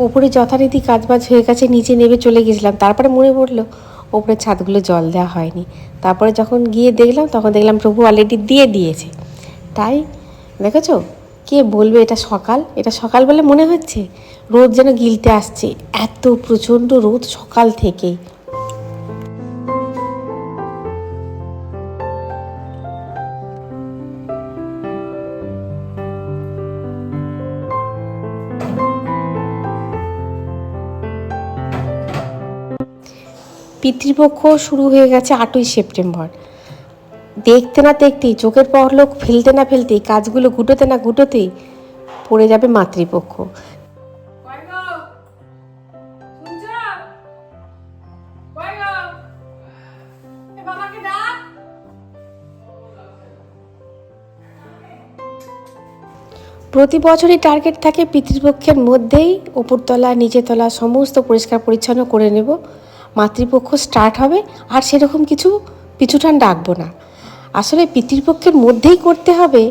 ওপরে যথারীতি কাজবাজ হয়ে গেছে, নিচে নেমে চলে গেছিলাম। তারপরে মনে পড়ল, ওপরে ছাদগুলো জল দেওয়া হয়নি। তারপরে যখন গিয়ে দেখলাম, তখন দেখলাম প্রভু অলরেডি দিয়ে দিয়েছে। তাই দেখেছ? কে বলবে এটা সকাল? এটা সকাল বলে মনে হচ্ছে? রোদ যেন গিলতে আসছে। এত প্রচণ্ড রোদ সকাল থেকেই। পিতৃপক্ষ শুরু হয়ে গেছে আটই সেপ্টেম্বর দেখতে না দেখতেই, চোখের পরলোক ফেলতে না ফেলতেই, কাজগুলো গুটোতে না গুটোতেই পড়ে যাবে মাতৃপক্ষ। প্রতি বছরই টার্গেট থাকে পিতৃপক্ষের মধ্যেই ওপরতলা নিচেতলা, সমস্ত পরিষ্কার পরিচ্ছন্ন করে নেব মাতৃপক্ষ স্টার্ট হবে আর সেরকম কিছু পিছুটান ডাকবো না। আসলে পিতৃপক্ষের মধ্যেই করতে হবে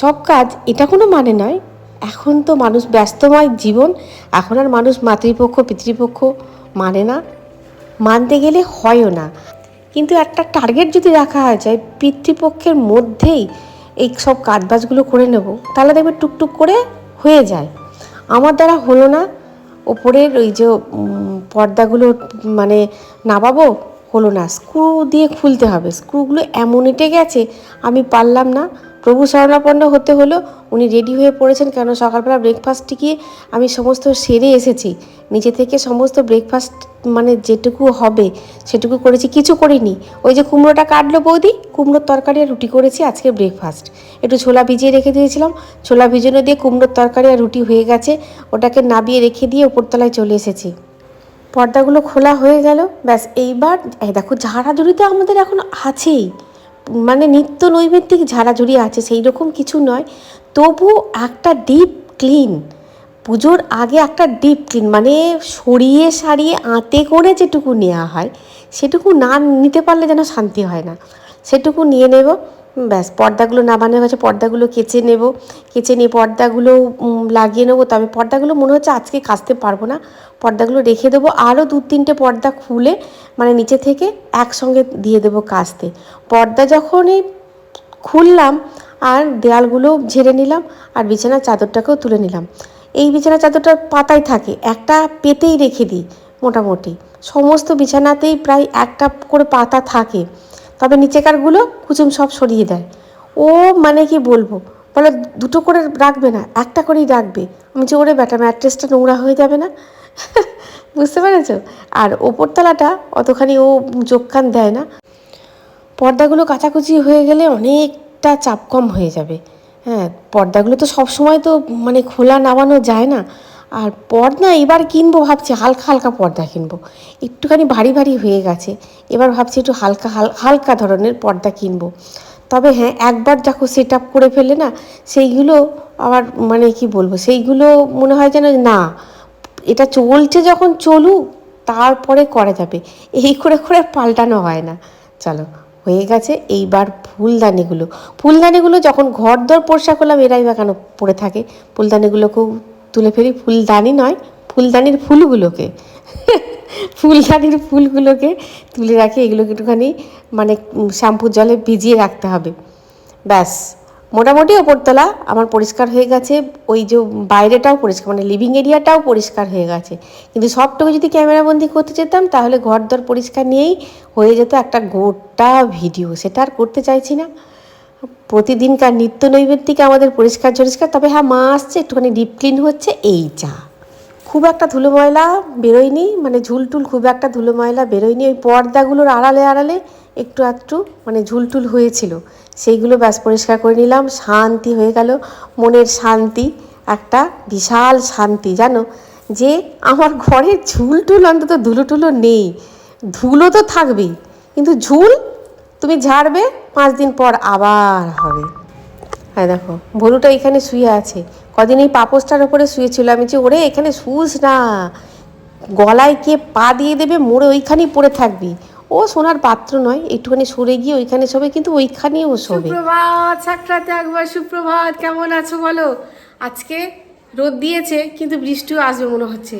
সব কাজ, এটা কোনো মানে নয়। এখন তো মানুষ ব্যস্তময় জীবন, এখন আর মানুষ মাতৃপক্ষ, পিতৃপক্ষ মানে না, মানতে গেলে হয়ও না। কিন্তু একটা টার্গেট যদি রাখা হয় যায়, পিতৃপক্ষের মধ্যেই এই সব কাজবাজগুলো করে নেব, তাহলে দেখবে টুকটুক করে হয়ে যায়। আমার দ্বারা হলো না ওপরের ওই যে পর্দাগুলো মানে নামাবো? হলো না। স্ক্রু দিয়ে খুলতে হবে। স্ক্রুগুলো এমন এটে গেছে আমি পারলাম না। প্রভু শরণাপন্ন হতে হলো, উনি রেডি হয়ে পড়েছেন কেন সকালবেলা ব্রেকফাস্ট গিয়ে আমি সমস্ত সেরে এসেছি। নিজে থেকে সমস্ত ব্রেকফাস্ট মানে যেটুকু হবে সেটুকু করেছি, কিছু করিনি। ওই যে কুমড়োটা কাটলো বৌদি, কুমড়োর তরকারি আর রুটি করেছি আজকে ব্রেকফাস্ট একটু ছোলা ভিজিয়ে রেখে দিয়েছিলাম, ছোলা ভিজানো দিয়ে কুমড়োর তরকারি আর রুটি হয়ে গেছে, ওটাকে নাবিয়ে রেখে দিয়ে ওপরতলায় চলে এসেছি। পর্দাগুলো খোলা হয়ে গেল, ব্যাস এইবার দেখো ঝাড়াঝুড়ি তো আমাদের এখন আছেই। মানে নিত্য নৈমিত্তিক ঝাড়াঝুড়ি আছে, সেই রকম কিছু নয়। তবু একটা ডিপ ক্লিন পুজোর আগে একটা ডিপ ক্লিন মানে সরিয়ে সারিয়ে আঁতে করে যেটুকু নেওয়া হয়, সেটুকু না নিতে পারলে যেন শান্তি হয় না। সেটুকু নিয়ে নেব। ব্যাস, পর্দাগুলো না বানানো হয়েছে পর্দাগুলো কেচে নেব। কেচে নিয়ে পর্দাগুলো লাগিয়ে নেব। তবে পর্দাগুলো মনে হচ্ছে আজকে কাচতে পারব না। পর্দাগুলো রেখে দেবো। আরও দু তিনটে পর্দা খুলে মানে নিচে থেকে একসঙ্গে দিয়ে দেবো কাচতে। পর্দা যখনই খুললাম, আর দেয়ালগুলো ঝেড়ে নিলাম, আর বিছানার চাদরটাকেও তুলে নিলাম। এই বিছানার চাদরটা পাতায় থাকে, একটা পেতেই রেখে দিই, মোটামুটি। সমস্ত বিছানাতেই প্রায় একটা করে পাতা থাকে। তবে নিচেকারগুলো কুচুম সব সরিয়ে দেয়। ও মানে কি বলব? বলে দুটো করে রাখবে না, একটা করেই রাখবে। আমি যে ওরে বেটা ম্যাট্রেসটা নোংরা হয়ে যাবে না? বুঝতে পেরেছ? আর ওপরতলাটা অতখানি ও চোখ দেয় না। পর্দাগুলো কাচাকুচি হয়ে গেলে অনেকটা চাপ কম হয়ে যাবে। হ্যাঁ পর্দাগুলো তো সব সময় তো মানে খোলা নামানো যায় না। আর পর্দা এবার কিনবো ভাবছি, হালকা হালকা পর্দা কিনবো। একটুখানি ভারী ভারী হয়ে গেছে, এবার ভাবছি একটু হালকা, হাল- হালকা ধরনের পর্দা কিনবো। তবে হ্যাঁ একবার যখন সেট আপ করে ফেলে না, সেইগুলো আবার মানে কি বলব, সেইগুলো মনে হয় যেন না, এটা চলছে যখন চলুক, তারপরে করা যাবে। এই করে করে পাল্টানো হয় না। চলো, হয়ে গেছে এইবার ফুলদানিগুলো। ফুলদানিগুলো যখন ঘর দর পোশাক করলাম, এরাই বা কেন পড়ে থাকে? ফুলদানিগুলোকেও তুলে ফেলি ফুলদানি নয়, ফুলদানির ফুলগুলোকে। ফুলদানির ফুলগুলোকে তুলে রাখি, এগুলোকে একটুখানি মানে শ্যাম্পুর জলে ভিজিয়ে রাখতে হবে। ব্যাস, মোটামুটি ওপরতলা আমার পরিষ্কার হয়ে গেছে, ওই যে বাইরেটাও পরিষ্কার মানে লিভিং এরিয়াটাও পরিষ্কার হয়ে গেছে। কিন্তু সবটুকু যদি ক্যামেরাবন্দি করতে যেতাম, তাহলে ঘর দর পরিষ্কার নিয়েই হয়ে যেত একটা গোটা ভিডিও সেটা আর করতে চাইছি না। প্রতিদিনকার নিত্য নৈমিত্তিক আমাদের পরিষ্কার পরিষ্কার তবে হ্যাঁ মা আসছে, একটুখানি ডিপ ক্লিন হচ্ছে, এই চা। খুব একটা ধুলো ময়লা বেরোয়নি মানে ঝুলটুল খুব একটা ধুলো ময়লা বেরোয়নি, ওই পর্দাগুলোর আড়ালে আড়ালে একটু আধটু মানে ঝুলটুল হয়েছিল। সেইগুলো ব্যাস পরিষ্কার করে নিলাম, শান্তি হয়ে গেল, মনের শান্তি, একটা বিশাল শান্তি, জানো? যে আমার ঘরে ঝুলটুল অন্তত ধুলোটুলো নেই, ধুলো তো থাকবেই, কিন্তু ঝুল তুমি ঝাড়বে, পাঁচ দিন পর আবার হবে। হ্যাঁ দেখো ভলুটা এখানে শুয়ে আছে। কদিন এই পাপোসটার ওপরে শুয়েছিল। আমি যে, ওরে, এখানে শুস না। গলায় কে পা দিয়ে দেবে, মোড়ে ওইখানেই পড়ে থাকবি। ও সোনার পাত্র নয়, একটুখানি সরে গিয়ে ওইখানে সবে কিন্তু ওইখানেই ও শোবে। সুপ্রভাত সাক্ষাতে একবার। সুপ্রভাত, কেমন আছো বলো? আজকে রোদ দিয়েছে, কিন্তু বৃষ্টিও আসবে মনে হচ্ছে।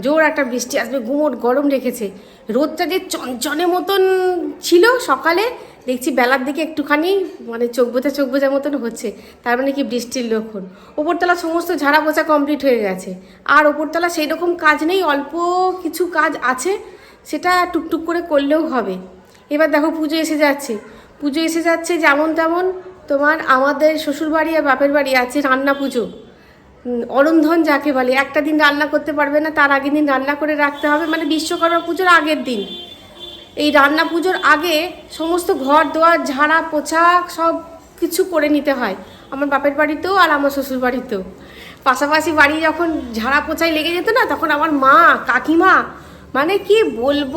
জোর একটা বৃষ্টি আসবে গুমোট গরম রেখেছে। রোদটা যে চঞ্চনে মতন ছিল সকালে, দেখছি বেলার দিকে একটুখানি মানে চোখ বোঝা চোখ বোঝা মতন হচ্ছে। তার মানে কি বৃষ্টির লক্ষণ। ওপরতলা সমস্ত ঝাড়া পোছা কমপ্লিট হয়ে গেছে। আর ওপরতলা সেই রকম কাজ নেই, অল্প কিছু কাজ আছে, সেটা টুকটুক করে করলেও হবে। এবার দেখো পুজো এসে যাচ্ছে। পুজো এসে যাচ্ছে যেমন তেমন তোমার আমাদের শ্বশুরবাড়ি আর বাপের বাড়ি আছে রান্না পুজো। অরন্ধন যাকে বলে, একটা দিন রান্না করতে পারবে না, তার আগের দিন রান্না করে রাখতে হবে। মানে বিশ্বকর্মা পুজোর আগের দিন। এই রান্না পুজোর আগে সমস্ত ঘর দোয়ার, ঝাড়া পোছা সব কিছু করে নিতে হয়। আমার বাপের বাড়িতেও আর আমার শ্বশুর বাড়িতেও। পাশাপাশি বাড়ি যখন ঝাড়া, পোছায় লেগে যেত না, তখন আমার মা, কাকিমা মানে কি বলব?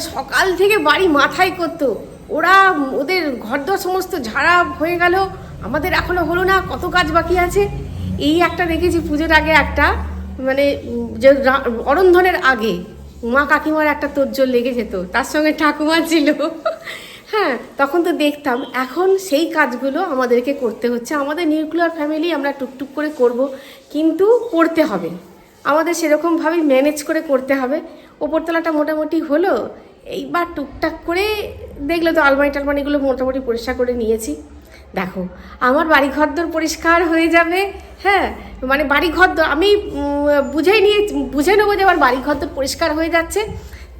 সকাল থেকে বাড়ি মাথায় করতো। ওরা ওদের ঘরদোর সমস্ত ঝাড়া হয়ে গেল। আমাদের এখনও হলো না, কত কাজ বাকি আছে? এই একটা দেখেছি পুজোর আগে একটা মানে যে অরন্ধনের আগে মা কাকিমার একটা তোজ্জোর লেগে যেত তার সঙ্গে ঠাকুমা ছিল। হ্যাঁ তখন তো দেখতাম, এখন সেই কাজগুলো আমাদেরকে করতে হচ্ছে। আমাদের নিউক্লিয়ার ফ্যামিলি আমরা টুকটুক করে করব, কিন্তু করতে হবে। আমাদের সেরকমভাবেই ম্যানেজ করে করতে হবে। ওপরতলাটা মোটামুটি হলো, এইবার টুকটাক করে দেখলে তো আলমারি টালমারিগুলো মোটামুটি পরিষ্কার করে নিয়েছি। দেখো, আমার বাড়ি ঘরদোর পরিষ্কার হয়ে যাবে হ্যাঁ? মানে বাড়ি ঘরদোর আমি বুঝেই নিয়ে, বুঝে নেব যে আমার বাড়ি ঘরদোর পরিষ্কার হয়ে যাচ্ছে।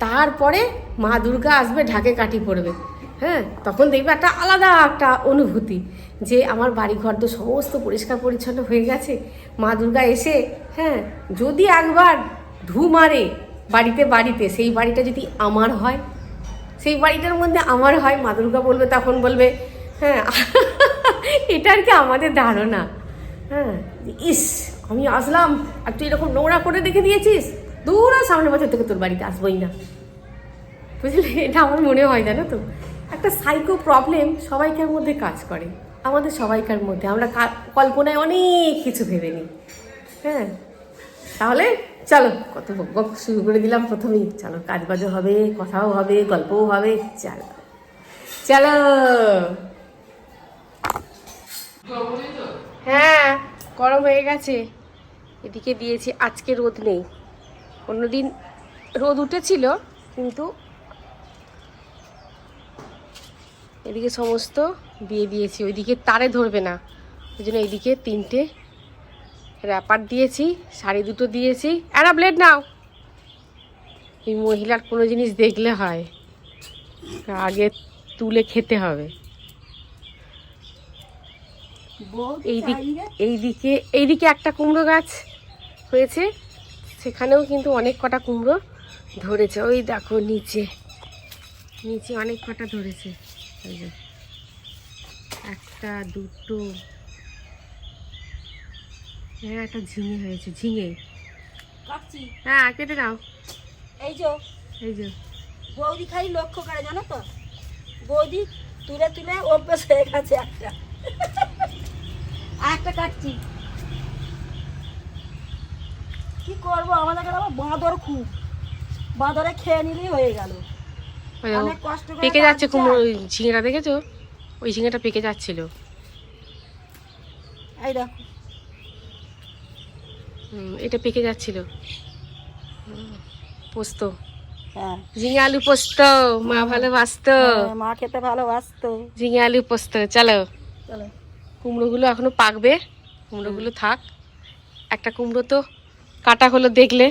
তারপরে মা দুর্গা আসবে, ঢাকে কাঠি পড়বে হ্যাঁ? তখন দেখবে একটা আলাদা একটা অনুভূতি, যে আমার বাড়ি ঘর তো সমস্ত পরিষ্কার পরিচ্ছন্ন হয়ে গেছে। মা দুর্গা এসে হ্যাঁ যদি একবার ধু মারে বাড়িতে বাড়িতে, সেই বাড়িটা যদি আমার হয়, সেই বাড়িটার মধ্যে আমার হয়, মা দুর্গা বলবে, তখন বলবে হ্যাঁ। এটা আর কি আমাদের ধারণা। হ্যাঁ। ইস, আমি আসলাম। আর তুই এরকম নোংরা করে রেখে দিয়েছিস? দূর আর সামনের বছর থেকে তোর বাড়িতে আসবোই না। বুঝলে? এটা আমার মনে হয়, জানো তো? একটা সাইকো প্রবলেম সবাইকার মধ্যে কাজ করে। আমাদের সবাইকার মধ্যে। আমরা কল্পনায় অনেক কিছু ভেবে নিই। হ্যাঁ। তাহলে চলো, কত বক শুরু করে দিলাম প্রথমেই। চলো কাজ বাজও হবে, কথাও হবে, গল্পও হবে। চলো। চলো। গরম হয়ে গেছে। এদিকে দিয়েছি, আজকে রোদ নেই। অন্যদিন রোদ উঠেছিল, কিন্তু এদিকে সমস্ত দিয়ে দিয়েছি। ওইদিকে তারে ধরবে না। ওই জন্য এইদিকে তিনটে র্যাপার দিয়েছি, শাড়ি দুটো দিয়েছি। একটা ব্লেড নাও। এই মহিলার কোনো জিনিস দেখলে হয়। আগে তুলে খেতে হবে। এইদিক এইদিকে এইদিকে একটা কুমড়ো গাছ হয়েছে। সেখানেও কিন্তু অনেক কটা কুমড়ো ধরেছে। ওই দেখো নিচে। নিচে অনেক কটা ধরেছে। এই যে। একটা দুটো। হ্যাঁ একটা ঝিঙে হয়েছে। ঝিঙে। হ্যাঁ কেটে নাও। এই যে। এই যে। বৌদি খালি লক্ষ্য করে জানো তো? বৌদি তুলে তুলে অভ্যাস হয়ে গেছে একটা। আর একটা কাটছি। কি করব? আমাদের এখানে আবার বাঁদর খুব। বাঁদরে খেয়ে নিলেই হয়ে গেল। অনেক কষ্ট করে পেকে যাচ্ছে কুমড়ো ঝিঙেটা দেখেছ? ওই ঝিঙেটা পেকে যাচ্ছিল। এই দেখো। হুম, এটা পেকে যাচ্ছিল। পোস্ত। হ্যাঁ। ঝিঙে আলু পোস্ত মা ভালোবাসতো। হ্যাঁ, মা খেতে ভালোবাসতো। ঝিঙে আলু পোস্ত চলো। চলো। কুমড়োগুলো এখনও পাকবে। কুমড়োগুলো থাক। একটা কুমড়ো তো কাটা হলো দেখলে।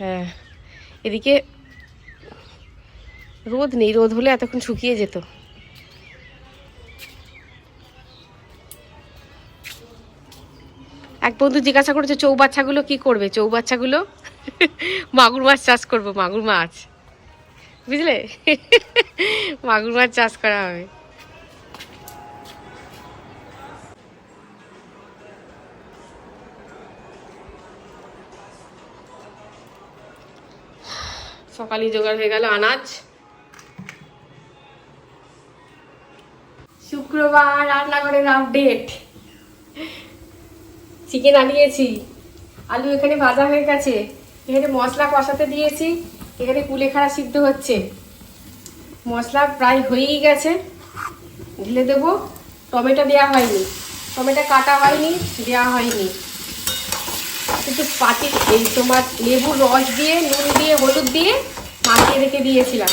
হ্যাঁ। এদিকে রোদ নেই রোদ হলে এতক্ষণ শুকিয়ে যেত। এক বন্ধু জিজ্ঞাসা করেছে চৌবাচ্চাগুলো কি করবে? চৌবাচ্চাগুলো মাগুর মাছ চাষ করব মাগুর মাছ। বুঝলে? মাগুর মাছ চাষ করা হবে। সকালে জোগাড় হয়ে গেল আনাজ। শুক্রবার রান্নাঘরের আপডেট চিকেন আনিয়েছি। আলু এখানে ভাজা হয়ে গেছে। এখানে মশলা কষাতে দিয়েছি। এখানে কুলেখাড়া সিদ্ধ হচ্ছে। মশলা প্রায় হয়েই গেছে। ঢেলে দেবো। টমেটো দেওয়া হয়নি। টমেটো কাটা হয়নি দেওয়া হয়নি। কিন্তু পাটি এই তোমার লেবুর রস দিয়ে নুন দিয়ে হলুদ দিয়ে মাখিয়ে রেখে দিয়েছিলাম।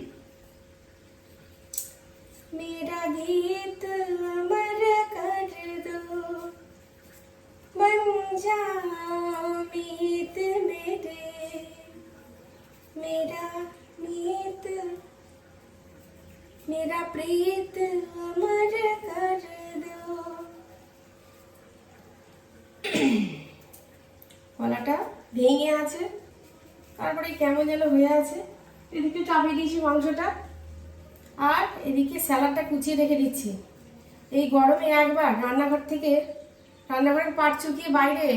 মাংসটা। আর এদিকে স্যালাডটা কুচিয়ে রেখে দিচ্ছি। এই গরমে একবার রান্নাঘর থেকে রান্নাঘরের পাট চুকিয়ে বাইরে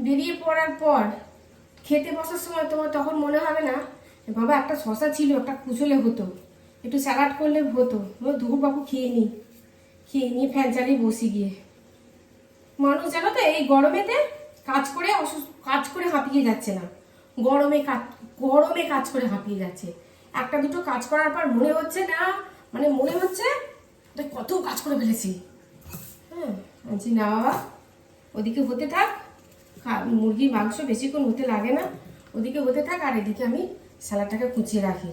বেরিয়ে পড়ার পর খেতে বসার সময় তোমার তখন মনে হবে না বাবা একটা শশা ছিল, একটা কুচলে হতো। একটু স্যালাড করলে হতো। ধুর বাবু খেয়ে নিই। খেয়ে নিয়ে ফ্যান চালিয়ে বসি গিয়ে। মানুষ জানো তো, এই গরমেতে কাজ করে অসুস্থ কাজ করে হাঁপিয়ে যাচ্ছে না। গরমে কাজ গরমে কাজ করে হাঁপিয়ে যাচ্ছে। একটা দুটো কাজ করার পর মনে হচ্ছে না মানে মনে হচ্ছে কত কাজ করে ফেলেছি। হ্যাঁ বলছি, না বাবা, ওদিকে হতে থাক মুরগির মাংস বেশিক্ষণ হতে লাগে না, ওদিকে হতে থাক, আর এদিকে আমি স্যালাডটাকে কুচিয়ে রাখি।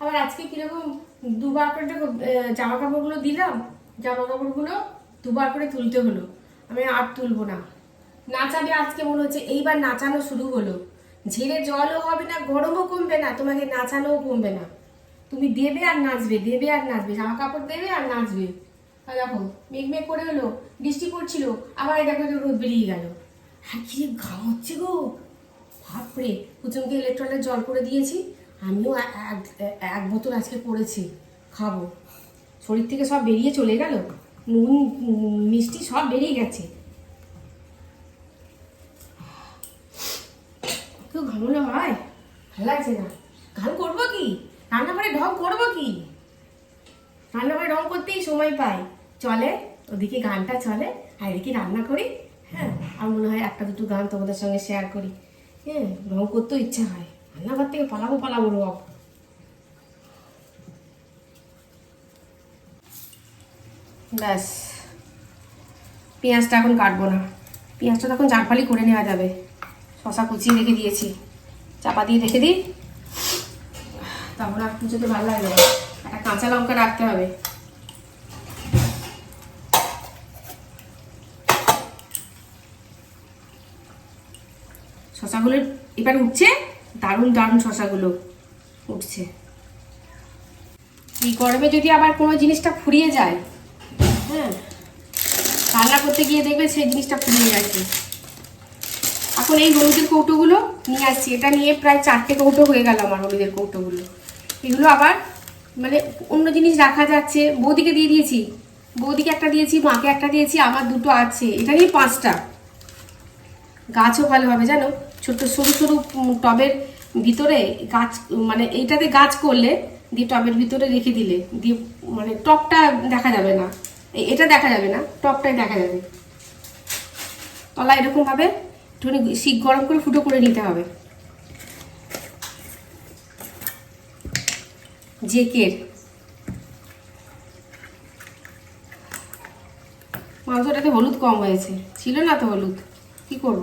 আবার আজকে কীরকম দুবার করে জামা কাপড়গুলো দিলাম জামা কাপড়গুলো দুবার করে তুলতে হলো। আমি আর তুলবো না। নাচাবে আজকে মনে হচ্ছে এইবার নাচানো শুরু হলো। ঝেড়ে জলও হবে না, গরমও কমবে না, তোমাকে নাচানোও কমবে না। তুমি দেবে আর নাচবে, দেবে আর নাচবে জামা কাপড় দেবে আর নাচবে। দেখো, মেঘ মেঘ করে হলো বৃষ্টি পড়ছিল, আবার দেখো রোদ বেরিয়ে গেল। আর কি ঘাম হচ্ছে গো। বাপরে, কুচুমকে ইলেকট্রনের জল করে দিয়েছি, আমিও এক বোতল আজকে পড়েছি খাব। শরীর থেকে সব বেরিয়ে চলে গেল, নুন, মিষ্টি সব বেরিয়ে গেছে। কেউ ঘামলে হয় ভালো লাগছে না। ঘাম করব কি? রান্নাঘরে ঢং করব কি? রান্নাঘরে ঢং করতেই সময় পাই। চলে, ওদিকে গানটা চলে, আর এদিকে রান্না করি। হ্যাঁ আর মনে হয় একটা দুটো গান তোমাদের সঙ্গে শেয়ার করি। হ্যাঁ রং করতেও ইচ্ছা হয়। রান্নাঘর থেকে পালাবো পালাবো রব। ব্যাস, পেঁয়াজটা এখন কাটবো না। পেঁয়াজটা তখন জারফালি করে নেওয়া যাবে। শশা কুচিয়ে রেখে দিয়েছি। চাপা দিয়ে রেখে দিই। তারপর আর পুজোতে ভালো লাগবে একটা কাঁচা লঙ্কা রাখতে হবে। শশাগুলো এবার উঠছে। দারুণ দারুণ শশাগুলো উঠছে। এই গরমে যদি আবার কোনো জিনিসটা ফুরিয়ে যায় হ্যাঁ রান্না করতে গিয়ে দেখবে সেই জিনিসটা ফুরিয়ে গেছে এখন এই হলুদের কৌটোগুলো নিয়ে আসছি। এটা নিয়ে প্রায় চারটে কৌটো হয়ে গেল আমার হলুদের কৌটোগুলো। এগুলো আবার মানে অন্য জিনিস রাখা যাচ্ছে। বৌদিকে দিয়ে দিয়েছি। বৌদিকে একটা দিয়েছি, মাকে একটা দিয়েছি, আমার দুটো আছে। এটা নিয়ে পাঁচটা। গাছও ভালো হবে জানো? ছোট্ট সরু সরু টবের ভিতরে গাছ মানে এইটাতে গাছ করলে দিয়ে টবের ভিতরে রেখে দিলে দিয়ে মানে টপটা দেখা যাবে না। এটা দেখা যাবে না, টপটাই দেখা যাবে। তলা এরকম ভাবে একটুখানি শিক গরম করে ফুটো করে নিতে হবে। জেকের। মাংসটাতে হলুদ কম হয়েছে। ছিল না তো হলুদ। কি করব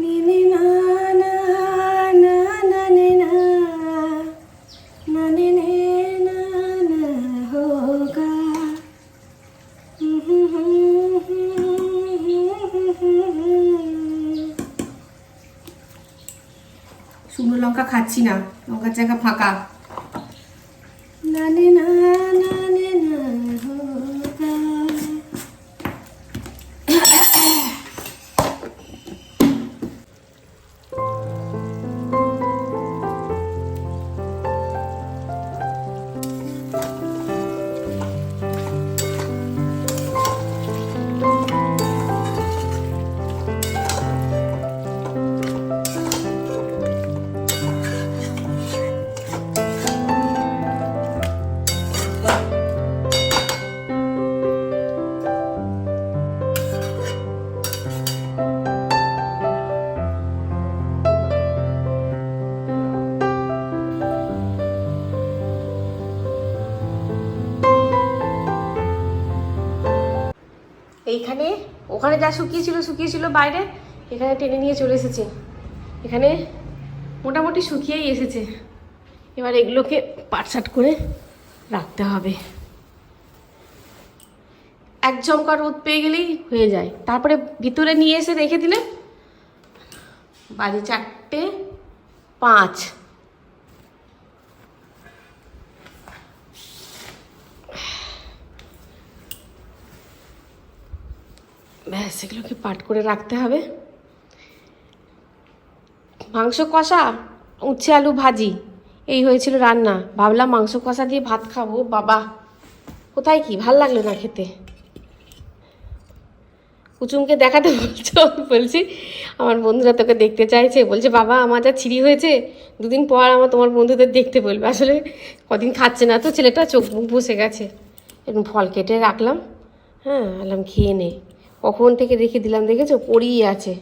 নি নি না না না না নে না না নে নে না না হোগা না। লঙ্কার জায়গা ফাঁকা। ওখানে যা শুকিয়েছিল শুকিয়েছিল বাইরে, এখানে টেনে নিয়ে চলে এসেছে। এখানে মোটামুটি শুকিয়েই এসেছে। এবার এগুলোকে পাটসাট করে রাখতে হবে। এক জমকা রোদ পেয়ে গেলেই হয়ে যায়। তারপরে ভিতরে নিয়ে এসে রেখে দিলে বাজে চারটে পাঁচ। ব্যাস, এগুলোকে পাট করে রাখতে হবে। মাংস কষা, উচ্ছে আলু ভাজি, এই হয়েছিল রান্না। ভাবলাম মাংস কষা দিয়ে ভাত খাব, বাবা। কোথায় কি? ভালো লাগল না খেতে? কুচুমকে দেখাতে বলছো, বলছি, আমার বন্ধুরা তোকে দেখতে চাইছে। বলছে, বাবা, আমার যা ছিঁড়ি হয়েছে, দুদিন পর আমার তোমার বন্ধুদের দেখতে বলবে। আসলে কদিন খাচ্ছে না তো, ছেলেটা চোখ মুখ বসে গেছে। এরকম ফল কেটে রাখলাম। হ্যাঁ আলাম খেয়ে নে। কখন থেকে রেখে দিলাম, দেখেছ? পড়িয়ে আছে।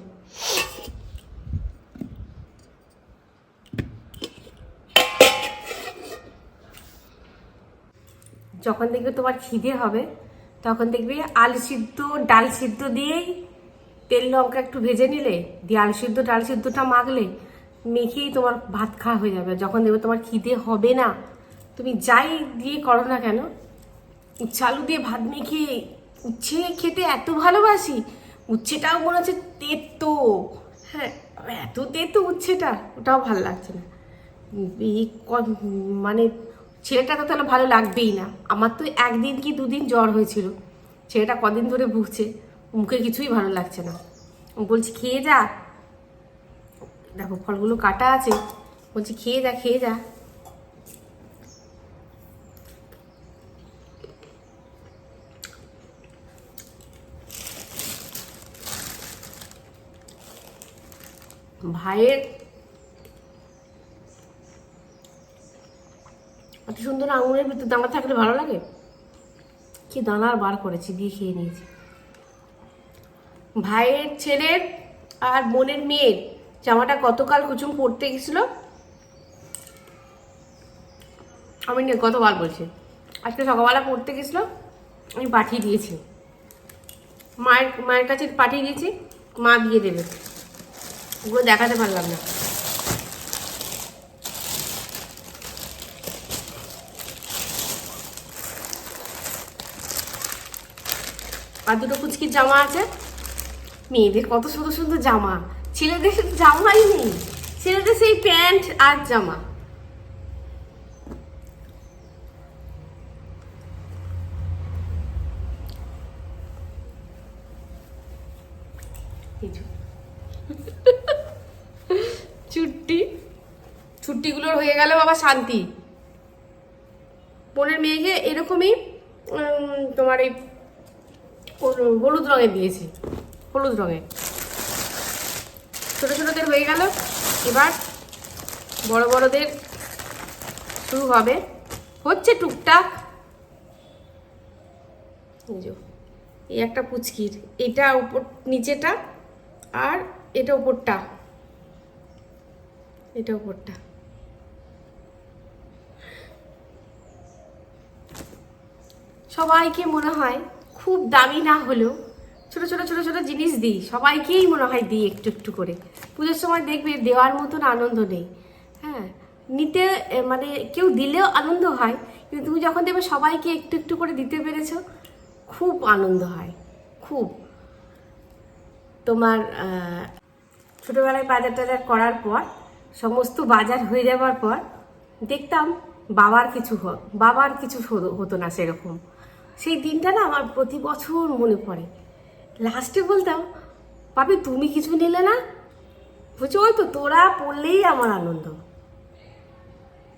যখন দেখবে তোমার খিদে হবে, তখন দেখবে আলু সিদ্ধ, ডাল সিদ্ধ দিয়েই তেল লঙ্কা একটু ভেজে নিলে, দিয়ে আলু সিদ্ধ, ডাল সিদ্ধটা মাখলে মেখেই তোমার ভাত খাওয়া হয়ে যাবে। যখন দেখবে তোমার খিদে হবে না, তুমি যাই দিয়ে করো না কেন আলু দিয়ে ভাত মেখে উচ্ছে খেতে এত ভালোবাসি। উচ্ছেটাও মনে হচ্ছে তেতো। হ্যাঁ এত তেতো উচ্ছেটা, ওটাও ভালো লাগছে না। এই মানে ছেলেটা তো তাহলে ভালো লাগবেই না। আমার তো একদিন কি দুদিন জ্বর হয়েছিল। ছেলেটা কদিন ধরে ভুগছে, মুখে কিছুই ভালো লাগছে না। বলছি, খেয়ে যা। দেখো, ফলগুলো কাটা আছে। বলছি, খেয়ে যা খেয়ে যা। ভাইয়ের এত সুন্দর আঙুরের ভিতর দানা থাকলে ভালো লাগে? কি দানা বার করেছি দিয়ে খেয়ে নিয়েছি। ভাইয়ের ছেলের আর বোনের মেয়ের জামাটা গতকাল কুচুম পড়তে গেছিল। আমি গতকাল বলছি। আজকে সকালবেলা পড়তে গেছিল, আমি পাঠিয়ে দিয়েছি। মায়ের মায়ের কাছে পাঠিয়ে দিয়েছি, মা দিয়ে দেবে। ওগুলো দেখাতে পারলাম না। আর দুটো কুচকির জামা আছে। মেয়েদের কত সুন্দর সুন্দর জামা। ছেলেদের জামাই নেই। ছেলেদের সেই প্যান্ট আর জামা যে। চুট্টি ছুটিগুলোর হয়ে গেল বাবা শান্তি। বোনের মেয়েকে এরকমই তোমার এই হলুদ রঙের দিয়েছি, হলুদ রঙের। ছোট ছোটদের হয়ে গেল, এবার বড় বড়দের শুরু হবে। হচ্ছে টুকটাক। এই একটা পুচকির, এটা উপর, নিচেটা আর এটা উপরটা। এটা উপরটা। সবাইকে মনে হয় খুব দামি না হলেও ছোট ছোট ছোট ছোট জিনিস দিই, সবাইকেই মনে হয় দিই একটু একটু করে। পুজোর সময় দেখবে দেওয়ার মতন আনন্দ নেই। হ্যাঁ নিতে মানে কেউ দিলেও আনন্দ হয়, কিন্তু তুমি যখন দেখবে সবাইকে একটু একটু করে দিতে পেরেছ, খুব আনন্দ হয়, খুব। তোমার ছোটোবেলায় বাজার টাজার করার পর, সমস্ত বাজার হয়ে যাবার পর, দেখতাম বাবার কিছু বাবার কিছু হতো না সেরকম। সেই দিনটা না আমার প্রতি বছর মনে পড়ে। লাস্টে বলতাম পাপি তুমি কিছু নিলে না? বলছি, ওই তো তোরা পড়লেই আমার আনন্দ।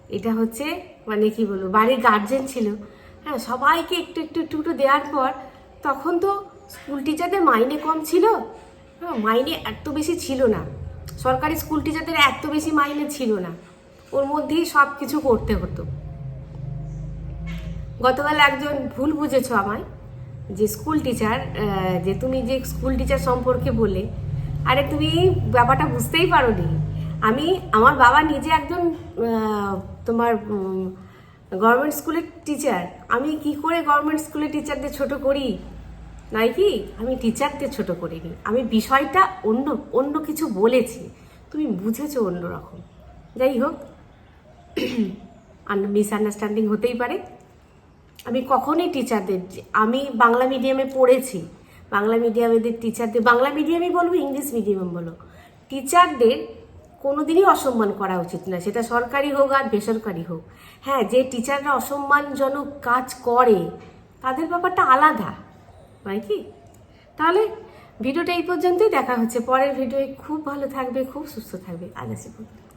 এটা হচ্ছে মানে কি বলব, বাড়ির গার্জেন ছিল। হ্যাঁ সবাইকে একটু একটু একটু একটু দেওয়ার পর তখন তো স্কুল টিচারদের মাইনে কম ছিল। হ্যাঁ মাইনে এত বেশি ছিল না। সরকারি স্কুল টিচারদের এত বেশি মাইনে ছিল না। ওর মধ্যেই সব কিছু করতে হতো। গতকাল একজন ভুল বুঝেছ আমায়, যে স্কুল টিচার যে তুমি যে স্কুল টিচার সম্পর্কে বলে, আরে তুমি ব্যাপারটা বুঝতেই পারো নি আমি, আমার বাবা নিজে একজন তোমার গভর্নমেন্ট স্কুলের টিচার আমি কি করে গভর্নমেন্ট স্কুলের টিচারদের ছোট করি? নয় কি? আমি টিচারদের ছোট করিনি। আমি বিষয়টা অন্য অন্য কিছু বলেছি। তুমি বুঝেছ অন্যরকম। যাই হোক মিসআন্ডারস্ট্যান্ডিং হতেই পারে। আমি কখনই টিচারদের আমি বাংলা মিডিয়ামে পড়েছি। বাংলা মিডিয়ামেদের টিচারদের বাংলা মিডিয়ামে বলব ইংলিশ মিডিয়ামে বলো। টিচারদের কোনো দিনই অসম্মান করা উচিত না। সেটা সরকারি হোক আর বেসরকারি হোক। হ্যাঁ যে টিচাররা অসম্মানজনক কাজ করে, তাদের ব্যাপারটা আলাদা। নয় কি? তাহলে ভিডিওটা এই পর্যন্তই। দেখা হচ্ছে পরের ভিডিওয়ে। খুব ভালো থাকবে, খুব সুস্থ থাকবে। আসি পর্যন্ত।